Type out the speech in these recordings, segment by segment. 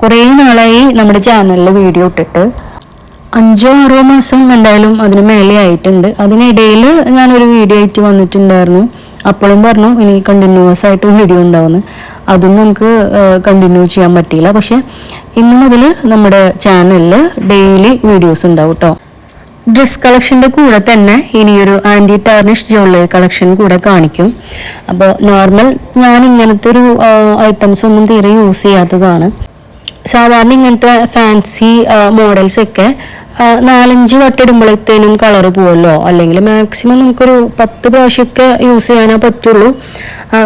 കുറേ നാളായി നമ്മുടെ ചാനലിൽ വീഡിയോ ഇട്ടിട്ട്. അഞ്ചോ ആറോ മാസം എന്തായാലും അതിന് മേലെ ആയിട്ടുണ്ട്. അതിനിടയിൽ ഞാനൊരു വീഡിയോ ആയിട്ട് വന്നിട്ടുണ്ടായിരുന്നു. അപ്പോഴും പറഞ്ഞു ഇനി കണ്ടിന്യൂസ് ആയിട്ട് വീഡിയോ ഉണ്ടാവുന്നു അതും നമുക്ക് കണ്ടിന്യൂ ചെയ്യാൻ പറ്റിയില്ല. പക്ഷെ ഇന്ന് മുതൽ നമ്മുടെ ചാനലിൽ ഡെയിലി വീഡിയോസ് ഉണ്ടാവും കേട്ടോ ഡ്രസ് കളക്ഷന്റെ കൂടെ തന്നെ ഇനിയൊരു ആന്റി ടാർണിഷ് ജ്വല്ലറി കളക്ഷൻ കൂടെ കാണിക്കും. അപ്പോൾ നോർമൽ ഞാൻ ഇങ്ങനത്തെ ഒരു ഐറ്റംസ് ഒന്നും തീരെ യൂസ് ചെയ്യാത്തതാണ്. സാധാരണ ഇങ്ങനത്തെ ഫാൻസി മോഡൽസ് ഒക്കെ നാലഞ്ച് വട്ടിടുമ്പോഴത്തേനും കളർ പോവല്ലോ അല്ലെങ്കിൽ മാക്സിമം നമുക്കൊരു പത്ത് പ്രാവശ്യമൊക്കെ യൂസ് ചെയ്യാനേ പറ്റുള്ളൂ.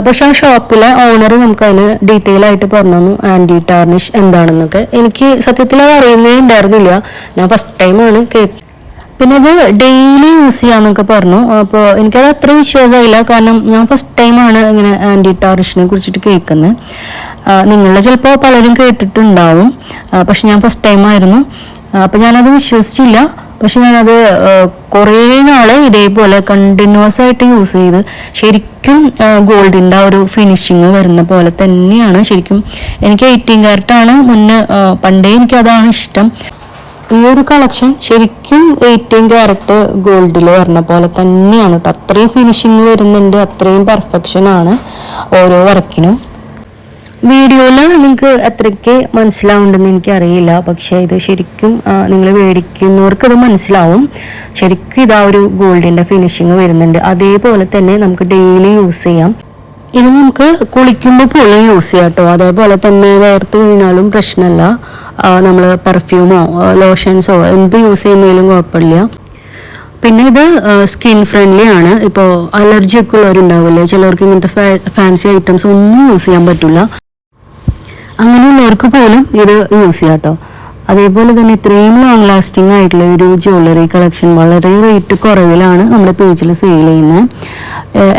പക്ഷെ ആ ഷോപ്പിലെ ഓണർ നമുക്ക് അതിന് ഡീറ്റെയിൽ ആയിട്ട് പറഞ്ഞു തന്നു ആന്റി ടാർണിഷ് എന്താണെന്നൊക്കെ. എനിക്ക് സത്യത്തിൽ അത് അറിയുന്നേ ഉണ്ടായിരുന്നില്ല. ഞാൻ ഫസ്റ്റ് ടൈമാണ് കേക്ക് പിന്നെ ഇത് ഡെയിലി യൂസ് ചെയ്യാന്നൊക്കെ പറഞ്ഞു. അപ്പോൾ എനിക്കത് അത്ര വിശ്വാസമായില്ല. കാരണം ഞാൻ ഫസ്റ്റ് ടൈമാണ് ഇങ്ങനെ ആന്റി ടാറിഷിനെ കുറിച്ചിട്ട് കേൾക്കുന്നത്. നിങ്ങളിൽ ചിലപ്പോൾ പലരും കേട്ടിട്ടുണ്ടാവും. പക്ഷെ ഞാൻ ഫസ്റ്റ് ടൈം ആയിരുന്നു. അപ്പം ഞാനത് വിശ്വസിച്ചില്ല. പക്ഷെ ഞാനത് കുറേ നാളെ ഇതേപോലെ കണ്ടിന്യൂസ് ആയിട്ട് യൂസ് ചെയ്ത് ശരിക്കും ഗോൾഡിന്റെ ആ ഒരു ഫിനിഷിങ് വരുന്ന പോലെ തന്നെയാണ്. ശരിക്കും എനിക്ക് എയ്റ്റീൻ ക്യാരറ്റാണ് മുന്നേ പണ്ടേ എനിക്ക് അതാണ് ഇഷ്ടം. ഈ ഒരു കളക്ഷൻ ശരിക്കും എയ്റ്റീൻ ക്യാരറ്റ് ഗോൾഡിൽ വരുന്ന പോലെ തന്നെയാണ് കേട്ടോ അത്രയും ഫിനിഷിങ് വരുന്നുണ്ട് അത്രയും പെർഫെക്ഷൻ ആണ് ഓരോ വർക്കിനും വീഡിയോയിൽ നിങ്ങൾക്ക് എത്രയ്ക്ക് മനസ്സിലാവുണ്ടെന്ന് എനിക്കറിയില്ല. പക്ഷേ ഇത് ശരിക്കും നിങ്ങൾ മേടിക്കുന്നവർക്ക് അത് മനസ്സിലാവും. ശരിക്കും ഇതാ ഒരു ഗോൾഡിന്റെ ഫിനിഷിങ് വരുന്നുണ്ട്. അതേപോലെ തന്നെ നമുക്ക് ഡെയിലി യൂസ് ചെയ്യാം. ഇത് നമുക്ക് കുളിക്കുമ്പോൾ പോലും യൂസ് ചെയ്യാം കേട്ടോ. അതേപോലെ തന്നെ വേർത്ത് കഴിഞ്ഞാലും പ്രശ്നമല്ല. നമ്മൾ പെർഫ്യൂമോ ലോഷൻസോ എന്ത് യൂസ് ചെയ്യുന്നതിലും കുഴപ്പമില്ല. പിന്നെ ഇത് സ്കിൻ ഫ്രണ്ട്ലി ആണ്. ഇപ്പോൾ അലർജി ഒക്കെ ഉള്ളവരുണ്ടാവില്ലേ? ചിലർക്ക് ഇങ്ങനത്തെ ഫാൻസി ഐറ്റംസ് ഒന്നും യൂസ് ചെയ്യാൻ പറ്റില്ല അങ്ങനെയുള്ളവർക്ക് പോലും ഇത് യൂസ് ചെയ്യാം കേട്ടോ അതേപോലെ തന്നെ ഇത്രയും ലോങ് ലാസ്റ്റിംഗ് ആയിട്ടുള്ള ഒരു ജ്വല്ലറി കളക്ഷൻ വളരെ റേറ്റ് കുറവിലാണ് നമ്മുടെ പേജിൽ സെയിൽ ചെയ്യുന്നത്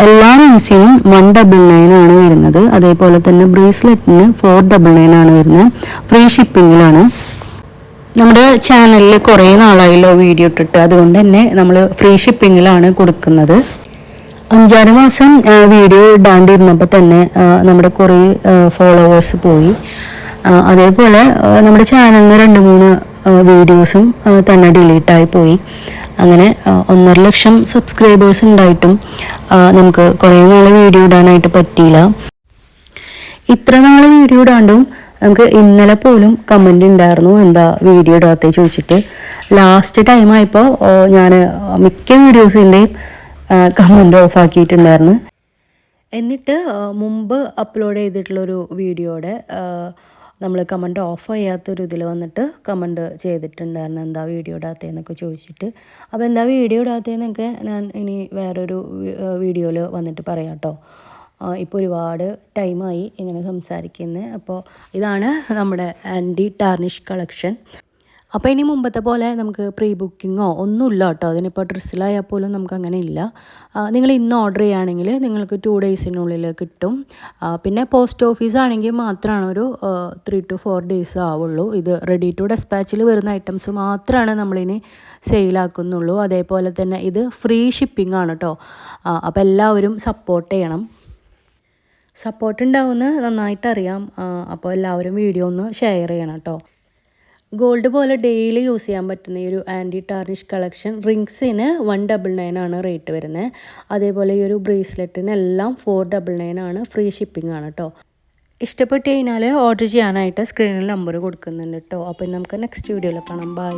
എല്ലാ റിങ്സിനും വൺ ഡബിൾ നയൻ ആണ് വരുന്നത്. അതേപോലെ തന്നെ ബ്രേസ്ലെറ്റിന് ഫോർ ഡബിൾ നയൻ ആണ് വരുന്നത് ഫ്രീ ഷിപ്പിങ്ങിലാണ് നമ്മുടെ ചാനലിൽ കുറേ നാളായല്ലോ വീഡിയോ ഇട്ടിട്ട്. അതുകൊണ്ട് തന്നെ നമ്മൾ ഫ്രീ ഷിപ്പിങ്ങിലാണ് കൊടുക്കുന്നത്. അഞ്ചാറ് മാസം വീഡിയോ ഇടാണ്ടിരുന്നപ്പോൾ തന്നെ നമ്മുടെ കുറേ ഫോളോവേഴ്സ് പോയി. അതേപോലെ നമ്മുടെ ചാനലിൽ നിന്ന് രണ്ട് മൂന്ന് വീഡിയോസും തന്നെ ഡിലീറ്റായി പോയി. അങ്ങനെ ഒന്നര ലക്ഷം സബ്സ്ക്രൈബേഴ്സ് ഉണ്ടായിട്ടും നമുക്ക് കുറേ നാൾ വീഡിയോ ഇടാനായിട്ട് പറ്റിയില്ല. ഇത്ര നാൾ വീഡിയോ ഇടാണ്ടും നമുക്ക് ഇന്നലെ പോലും കമന്റ് ഉണ്ടായിരുന്നു എന്താ വീഡിയോ ഇടാത്തേ ചോദിച്ചിട്ട്. ലാസ്റ്റ് ടൈം ആയപ്പോൾ ഞാൻ മിക്ക വീഡിയോസിന്റെയും കമന്റ് ഓഫ് ആക്കിയിട്ടുണ്ടായിരുന്നു എന്നിട്ട് മുമ്പ് അപ്ലോഡ് ചെയ്തിട്ടുള്ളൊരു വീഡിയോയുടെ നമ്മൾ കമന്റ് ഓഫ് ചെയ്യാത്തൊരു ഇതിൽ വന്നിട്ട് കമന്റ് ചെയ്തിട്ടുണ്ടായിരുന്നു. എന്താ വീഡിയോ ഇടാത്തതെന്നൊക്കെ ചോദിച്ചിട്ട്. അപ്പോൾ എന്താ വീഡിയോ ഇടാത്തതെന്നൊക്കെ ഞാൻ ഇനി വേറൊരു വീഡിയോയിൽ വന്നിട്ട് പറയാം കേട്ടോ ഇപ്പോൾ ഒരുപാട് ടൈമായി ഇങ്ങനെ സംസാരിക്കുന്നത് അപ്പോൾ ഇതാണ് നമ്മുടെ ആന്റി ടാർണിഷ് കളക്ഷൻ. അപ്പോൾ ഇനി മുമ്പത്തെ പോലെ നമുക്ക് പ്രീ ബുക്കിങ്ങോ ഒന്നുമില്ല കേട്ടോ. അതിനിപ്പോൾ ഡ്രസ്സിലായാൽ പോലും നമുക്ക് അങ്ങനെ ഇല്ല. നിങ്ങൾ ഇന്ന് ഓർഡർ ചെയ്യുകയാണെങ്കിൽ നിങ്ങൾക്ക് ടു ഡേയ്സിനുള്ളിൽ കിട്ടും. പിന്നെ പോസ്റ്റ് ഓഫീസ് ആണെങ്കിൽ മാത്രമാണ് ഒരു ത്രീ ടു ഫോർ ഡേയ്സ് ആവുള്ളൂ. ഇത് റെഡി ടു ഡെസ്പാച്ചിൽ വരുന്ന ഐറ്റംസ് മാത്രമാണ് നമ്മളിനി സെയിലാക്കുന്നുള്ളൂ അതേപോലെ തന്നെ ഇത് ഫ്രീ ഷിപ്പിംഗ് ആണ് കേട്ടോ. അപ്പോൾ എല്ലാവരും സപ്പോർട്ട് ചെയ്യണം. സപ്പോർട്ട് ഉണ്ടാവുമെന്ന് നന്നായിട്ട് അറിയാം. അപ്പോൾ എല്ലാവരും വീഡിയോ ഒന്ന് ഷെയർ ചെയ്യണം കേട്ടോ. ഗോൾഡ് പോലെ ഡെയിലി യൂസ് ചെയ്യാൻ പറ്റുന്ന ഈ ഒരു ആന്റി ടാർണിഷ് കളക്ഷൻ റിങ്സിന് വൺ ഡബിൾ നയൻ ആണ് റേറ്റ് വരുന്നത്. അതേപോലെ ഈ ഒരു ബ്രേസ്ലെറ്റിന് എല്ലാം ഫോർ ഡബിൾ നയൻ ആണ് ഫ്രീ ഷിപ്പിംഗ് ആണ് കേട്ടോ ഇഷ്ടപ്പെട്ട് കഴിഞ്ഞാൽ ഓർഡർ ചെയ്യാനായിട്ട് സ്ക്രീനിൽ നമ്പർ കൊടുക്കുന്നുണ്ട് കേട്ടോ അപ്പോൾ നമുക്ക് നെക്സ്റ്റ് വീഡിയോയിൽ കാണാം. ബൈ